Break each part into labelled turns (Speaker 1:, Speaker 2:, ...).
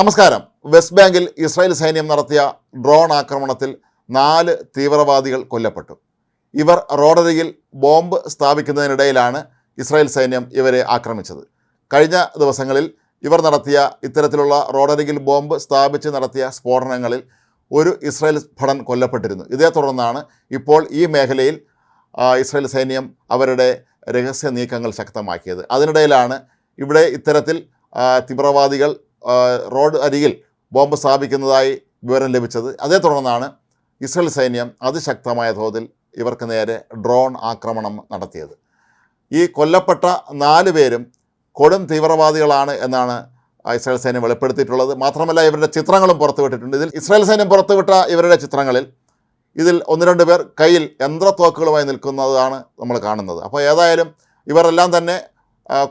Speaker 1: നമസ്കാരം. വെസ്റ്റ് ബാങ്കിൽ ഇസ്രായേൽ സൈന്യം നടത്തിയ ഡ്രോൺ ആക്രമണത്തിൽ നാല് തീവ്രവാദികൾ കൊല്ലപ്പെട്ടു. ഇവർ റോഡരികിൽ ബോംബ് സ്ഥാപിക്കുന്നതിനിടയിലാണ് ഇസ്രായേൽ സൈന്യം ഇവരെ ആക്രമിച്ചത്. കഴിഞ്ഞ ദിവസങ്ങളിൽ ഇവർ നടത്തിയ ഇത്തരത്തിലുള്ള റോഡരികിൽ ബോംബ് സ്ഥാപിച്ച് നടത്തിയ സ്ഫോടനങ്ങളിൽ ഒരു ഇസ്രായേൽ ഭടൻ കൊല്ലപ്പെട്ടിരുന്നു. ഇതേ തുടർന്നാണ് ഇപ്പോൾ ഈ മേഖലയിൽ ഇസ്രായേൽ സൈന്യം അവരുടെ രഹസ്യ നീക്കങ്ങൾ ശക്തമാക്കിയത്. അതിനിടയിലാണ് ഇവിടെ ഇത്തരത്തിൽ തീവ്രവാദികൾ റോഡ് അരികിൽ ബോംബ് സ്ഥാപിക്കുന്നതായി വിവരം ലഭിച്ചത്. അതേ തുടർന്നാണ് ഇസ്രായേൽ സൈന്യം അതിശക്തമായ തോതിൽ ഇവർക്ക് നേരെ ഡ്രോൺ ആക്രമണം നടത്തിയത്. ഈ കൊല്ലപ്പെട്ട നാല് പേരും കൊടും തീവ്രവാദികളാണ് എന്നാണ് ഇസ്രായേൽ സൈന്യം വെളിപ്പെടുത്തിയിട്ടുള്ളത്. മാത്രമല്ല ഇവരുടെ ചിത്രങ്ങളും പുറത്തുവിട്ടിട്ടുണ്ട് ഇതിൽ ഇസ്രായേൽ സൈന്യം പുറത്തുവിട്ട ഇവരുടെ ചിത്രങ്ങളിൽ ഇതിൽ ഒന്ന് രണ്ട് പേർ കയ്യിൽ യന്ത്രത്തോക്കുകളുമായി നിൽക്കുന്നതാണ് നമ്മൾ കാണുന്നത്. അപ്പോൾ ഏതായാലും ഇവരെല്ലാം തന്നെ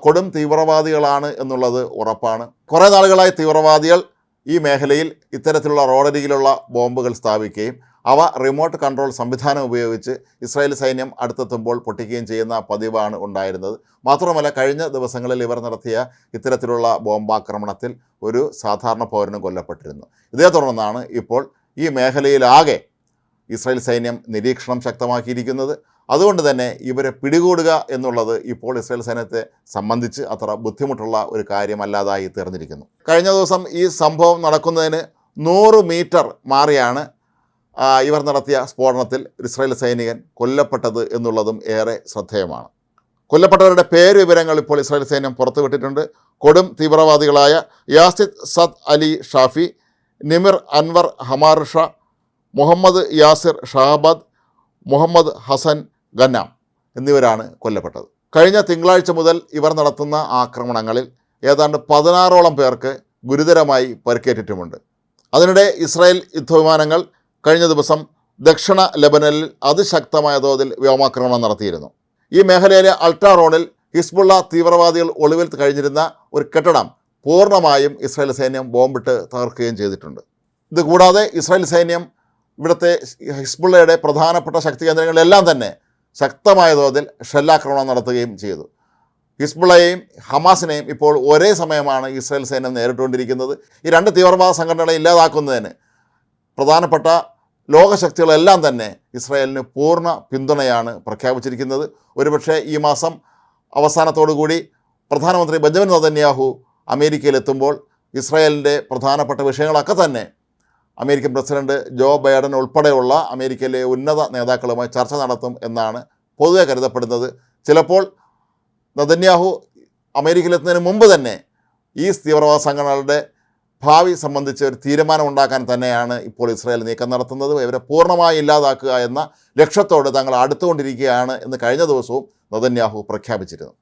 Speaker 1: കൊടും തീവ്രവാദികളാണ് എന്നുള്ളത് ഉറപ്പാണ്. കുറേ നാളുകളായി തീവ്രവാദികൾ ഈ മേഖലയിൽ ഇത്തരത്തിലുള്ള റോഡരികിലുള്ള ബോംബുകൾ സ്ഥാപിക്കുകയും അവ റിമോട്ട് കൺട്രോൾ സംവിധാനം ഉപയോഗിച്ച് ഇസ്രായേൽ സൈന്യം അടുത്തെത്തുമ്പോൾ പൊട്ടിക്കുകയും ചെയ്യുന്ന പതിവാണ് ഉണ്ടായിരുന്നത്. മാത്രമല്ല കഴിഞ്ഞ ദിവസങ്ങളിൽ ഇവർ നടത്തിയ ഇത്തരത്തിലുള്ള ബോംബാക്രമണത്തിൽ ഒരു സാധാരണ പൗരനും കൊല്ലപ്പെട്ടിരുന്നു. ഇതേ തുടർന്നാണ് ഇപ്പോൾ ഈ മേഖലയിലാകെ ഇസ്രായേൽ സൈന്യം നിരീക്ഷണം ശക്തമാക്കിയിരിക്കുന്നത്. അതുകൊണ്ട് തന്നെ ഇവരെ പിടികൂടുക എന്നുള്ളത് ഇപ്പോൾ ഇസ്രായേൽ സൈന്യത്തെ സംബന്ധിച്ച് അത്ര ബുദ്ധിമുട്ടുള്ള ഒരു കാര്യമല്ലാതായി തീർന്നിരിക്കുന്നു. കഴിഞ്ഞ ദിവസം ഈ സംഭവം നടക്കുന്നതിന് നൂറ് മീറ്റർ മാറിയാണ് ഇവർ നടത്തിയ സ്ഫോടനത്തിൽ ഇസ്രായേൽ സൈനികൻ കൊല്ലപ്പെട്ടത് എന്നുള്ളതും ഏറെ ശ്രദ്ധേയമാണ്. കൊല്ലപ്പെട്ടവരുടെ പേര് വിവരങ്ങൾ ഇപ്പോൾ ഇസ്രായേൽ സൈന്യം പുറത്തുവിട്ടിട്ടുണ്ട് കൊടും തീവ്രവാദികളായ യാസിദ് സദ് അലി ഷാഫി നിമിർ അൻവർ ഹമാർ ഷാ മുഹമ്മദ് യാസിർ ഷാബാദ് മുഹമ്മദ് ഹസൻ ഗന്നാം എന്നിവരാണ് കൊല്ലപ്പെട്ടത്. കഴിഞ്ഞ തിങ്കളാഴ്ച മുതൽ ഇവർ നടത്തുന്ന ആക്രമണങ്ങളിൽ ഏതാണ്ട് പതിനാറോളം പേർക്ക് ഗുരുതരമായി പരിക്കേറ്റിട്ടുമുണ്ട്. അതിനിടെ ഇസ്രായേൽ യുദ്ധവിമാനങ്ങൾ കഴിഞ്ഞ ദിവസം ദക്ഷിണ ലെബനനിൽ അതിശക്തമായ തോതിൽ വ്യോമാക്രമണം നടത്തിയിരുന്നു. ഈ മേഖലയിലെ അൾട്രാ റോഡിൽ ഹിസ്ബുള്ള തീവ്രവാദികൾ ഒളിവിൽ കഴിഞ്ഞിരുന്ന ഒരു കെട്ടിടം പൂർണമായും ഇസ്രായേൽ സൈന്യം ബോംബിട്ട് തകർക്കുകയും ചെയ്തിട്ടുണ്ട്. ഇതുകൂടാതെ ഇസ്രായേൽ സൈന്യം ഇവിടുത്തെ ഹിസ്ബുള്ളയുടെ പ്രധാനപ്പെട്ട ശക്തി കേന്ദ്രങ്ങളിലെല്ലാം തന്നെ ശക്തമായ തോതിൽ ഷെല്ലാക്രമണം നടത്തുകയും ചെയ്തു. ഹിസ്ബുളയെയും ഹമാസിനെയും ഇപ്പോൾ ഒരേ സമയമാണ് ഇസ്രായേൽ സൈന്യം നേരിട്ടുകൊണ്ടിരിക്കുന്നത്. ഈ രണ്ട് തീവ്രവാദ സംഘടനകളെ ഇല്ലാതാക്കുന്നതിന് പ്രധാനപ്പെട്ട ലോകശക്തികളെല്ലാം തന്നെ ഇസ്രായേലിന് പൂർണ പിന്തുണയാണ് പ്രഖ്യാപിച്ചിരിക്കുന്നത്. ഒരുപക്ഷെ ഈ മാസം അവസാനത്തോടു കൂടി പ്രധാനമന്ത്രി ബെഞ്ചമിൻ നതന്യാഹു അമേരിക്കയിലെത്തുമ്പോൾ ഇസ്രായേലിന്റെ പ്രധാനപ്പെട്ട വിഷയങ്ങളൊക്കെ തന്നെ അമേരിക്കൻ പ്രസിഡന്റ് ജോ ബൈഡൻ ഉൾപ്പെടെയുള്ള അമേരിക്കയിലെ ഉന്നത നേതാക്കളുമായി ചർച്ച നടത്തും എന്നാണ് പൊതുവെ കരുതപ്പെടുന്നത്. ചിലപ്പോൾ നദന്യാഹു അമേരിക്കയിലെത്തുന്നതിന് മുമ്പ് തന്നെ ഈ തീവ്രവാദ സംഘടനകളുടെ ഭാവി സംബന്ധിച്ച് ഒരു തീരുമാനം ഉണ്ടാക്കാൻ തന്നെയാണ് ഇപ്പോൾ ഇസ്രായേൽ നീക്കം നടത്തുന്നത്. ഇവരെ പൂർണമായി ഇല്ലാതാക്കുക എന്ന ലക്ഷ്യത്തോട് തങ്ങൾ അടുത്തുകൊണ്ടിരിക്കുകയാണ് എന്ന് കഴിഞ്ഞ ദിവസവും നദന്യാഹു പ്രഖ്യാപിച്ചിരുന്നു.